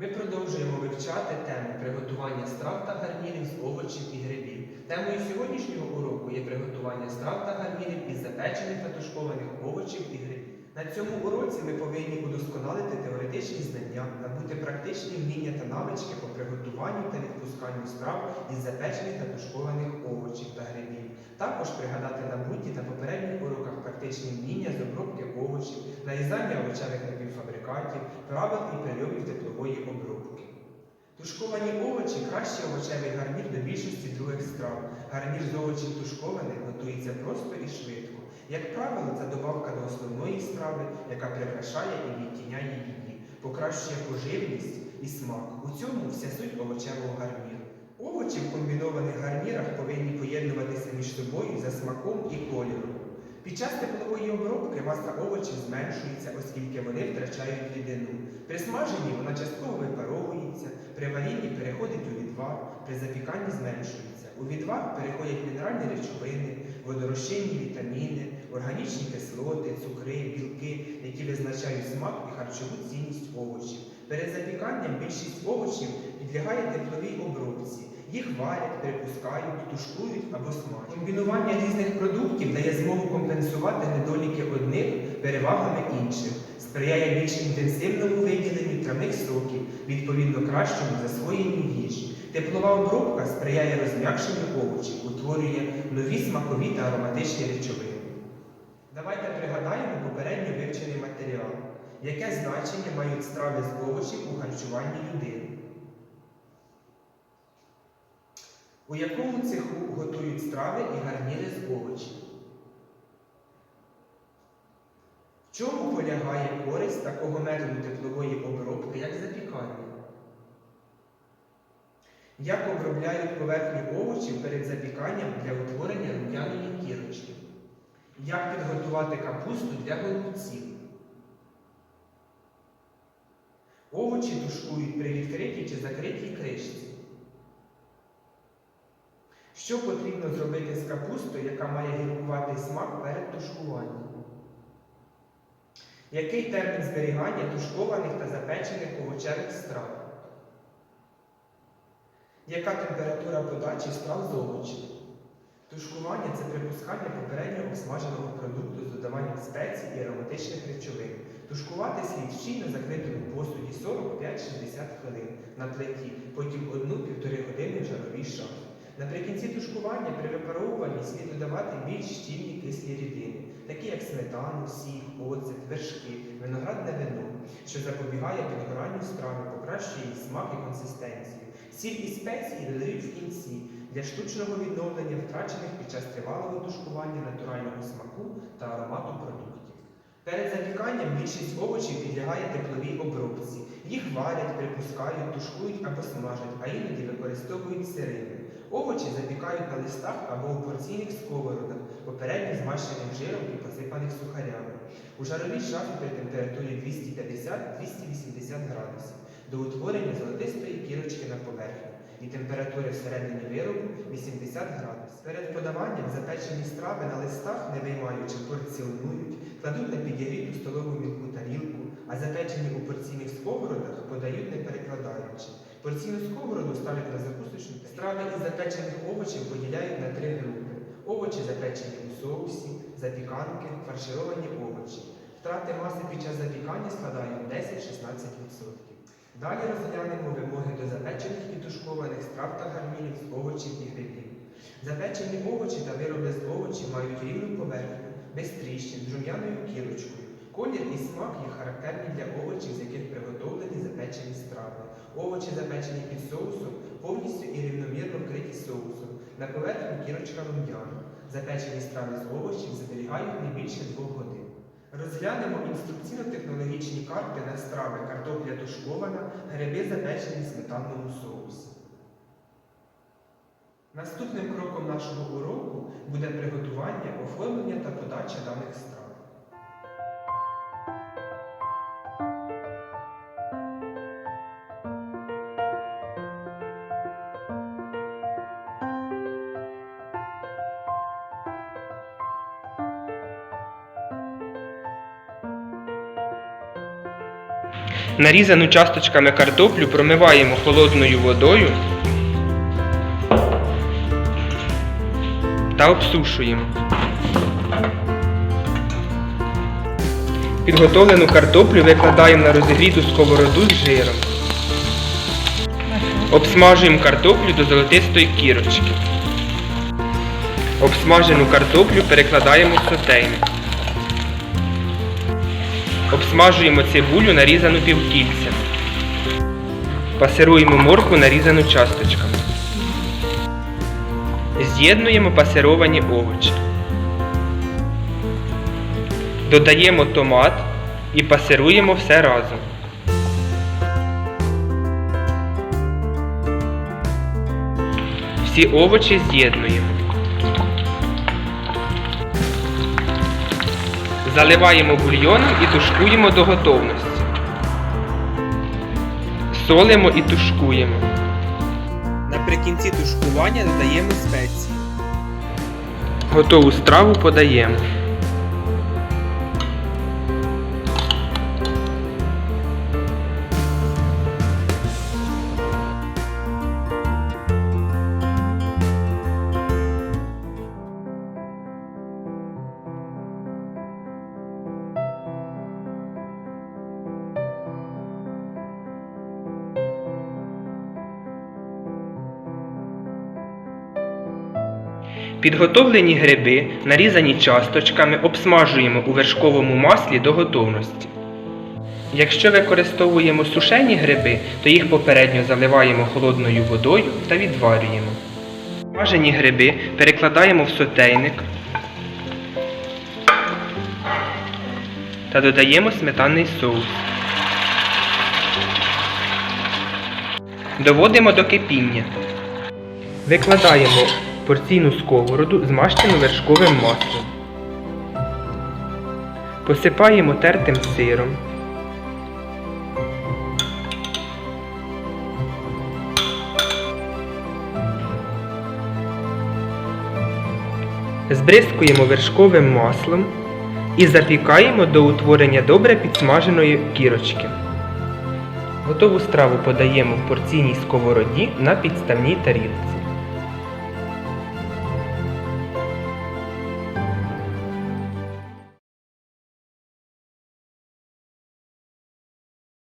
Ми продовжуємо вивчати тему приготування страв та гарнірів з овочів і грибів. Темою сьогоднішнього уроку є приготування страв та гарнірів із запечених та тушкованих овочів і грибів. На цьому уроці ми повинні удосконалити теоретичні знання, набути практичні вміння та навички по приготуванню та відпусканню страв із запечених та тушкованих овочів та грибів. Також пригадати набуті та попередніх уроках практичні вміння з обробки нарізання овочевих напівфабрикатів, правил і прийомів теплової обробки. Тушковані овочі кращий овочевий гарнір до більшості других страв. Гарнір з овочів тушкованих готується просто і швидко. Як правило, це добавка до основної страви, яка прикрашає і відтіняє її, покращує поживність і смак. У цьому вся суть овочевого гарніру. Овочі в комбінованих гарнірах повинні поєднуватися між собою за смаком і кольором. Під час теплової обробки маса овочів зменшується, оскільки вони втрачають рідину. При смаженні вона частково випаровується, при варінні переходить у відвар, при запіканні зменшується. У відвар переходять мінеральні речовини, водорозчинні вітаміни, органічні кислоти, цукри, білки, які визначають смак і харчову цінність овочів. Перед запіканням більшість овочів підлягає тепловій обробці. Їх варять, припускають, тушкують або смажать. Комбінування різних продуктів дає змогу компенсувати недоліки одних перевагами інших, сприяє більш інтенсивному виділенню травних соків, відповідно кращому засвоєнню їжі. Теплова обробка сприяє розм'якшенню овочів, утворює нові смакові та ароматичні речовини. Давайте пригадаємо попередньо вивчений матеріал. Яке значення мають страви з овочів у харчуванні людини? У якому цеху готують страви і гарніри з овочів? В чому полягає користь такого методу теплової обробки, як запікання? Як обробляють поверхню овочів перед запіканням для утворення рум'яної кірочки? Як підготувати капусту для голубців? Овочі тушкують при відкритій чи закритій кришці. Що потрібно зробити з капустою, яка має гіркуватий смак перед тушкуванням? Який термін зберігання тушкованих та запечених овочевих страв? Яка температура подачі страв з овочів? Тушкування це припускання попередньо обсмаженого продукту з додаванням спецій і ароматичних речовин. Тушкувати слід в щільно закритому посуді 45-60 хвилин на плиті, потім 1-1,5 години в жаровій шафі. Наприкінці тушкування при випаровуванні слід додавати більш щільні кислі рідини, такі як сметану, сік, оцет, вершки, виноградне вино, що запобігає підгоранню страви, покращує її смак і консистенцію. Сіль і спеції додають в кінці для штучного відновлення втрачених під час тривалого тушкування натурального смаку та аромату продуктів. Перед запіканням більшість овочів підлягає тепловій обробці. Їх варять, припускають, тушкують або смажать, а іноді використовують сирими. Овочі запікають на листах або у порційних сковородах, попередньо змащених жиром і посипаних сухарями. У жаровій шафі при температурі 250-280 градусів до утворення золотистої кірочки на поверхні і температури всередині виробу 80 градусів. Перед подаванням запечені страви на листах, не виймаючи, порціонують, кладуть на підігріту столову мілку тарілку, а запечені у порційних сковородах подають не перекладаючи. Порційну сковороду ставлять на закусочну. Страви із запечених овочів поділяють на три групи: овочі запечені у соусі, запіканки, фаршировані овочі. Втрати маси під час запікання складають 10-16%. Далі розглянемо вимоги до запечених і тушкованих страв та гарнірів з овочів і грибів. Запечені овочі та вироби з овочів мають рівну поверхню, без тріщин, з рум'яною кірочкою. Колір і смак є характерні для овочів, з яких приготовлені запечені страви. Овочі, запечені під соусом, повністю і рівномірно вкриті соусом. На поверхні кірочка рум'яна. Запечені страви з овочів зберігають не більше двох годин. Розглянемо інструкційно-технологічні карти на страви картопля тушкована, гриби запечені в сметанному соусі. Наступним кроком нашого уроку буде приготування, оформлення та подача даних страв. Нарізану часточками картоплю промиваємо холодною водою та обсушуємо. Підготовлену картоплю викладаємо на розігріту сковороду з жиром. Обсмажуємо картоплю до золотистої кірочки. Обсмажену картоплю перекладаємо в сотейник. Обсмажуємо цибулю нарізану півкільця. Пасируємо моркву нарізану часточками. З'єднуємо пасировані овочі. Додаємо томат і пасируємо все разом. Всі овочі з'єднуємо. Заливаємо бульйоном і тушкуємо до готовності. Солимо і тушкуємо. Наприкінці тушкування додаємо спеції. Готову страву подаємо. Підготовлені гриби, нарізані часточками, обсмажуємо у вершковому маслі до готовності. Якщо використовуємо сушені гриби, то їх попередньо заливаємо холодною водою та відварюємо. Смажені гриби перекладаємо в сотейник та додаємо сметанний соус. Доводимо до кипіння. Викладаємо порційну сковороду, змащену вершковим маслом. Посипаємо тертим сиром. Збризкуємо вершковим маслом і запікаємо до утворення добре підсмаженої кірочки. Готову страву подаємо в порційній сковороді на підставній тарілці.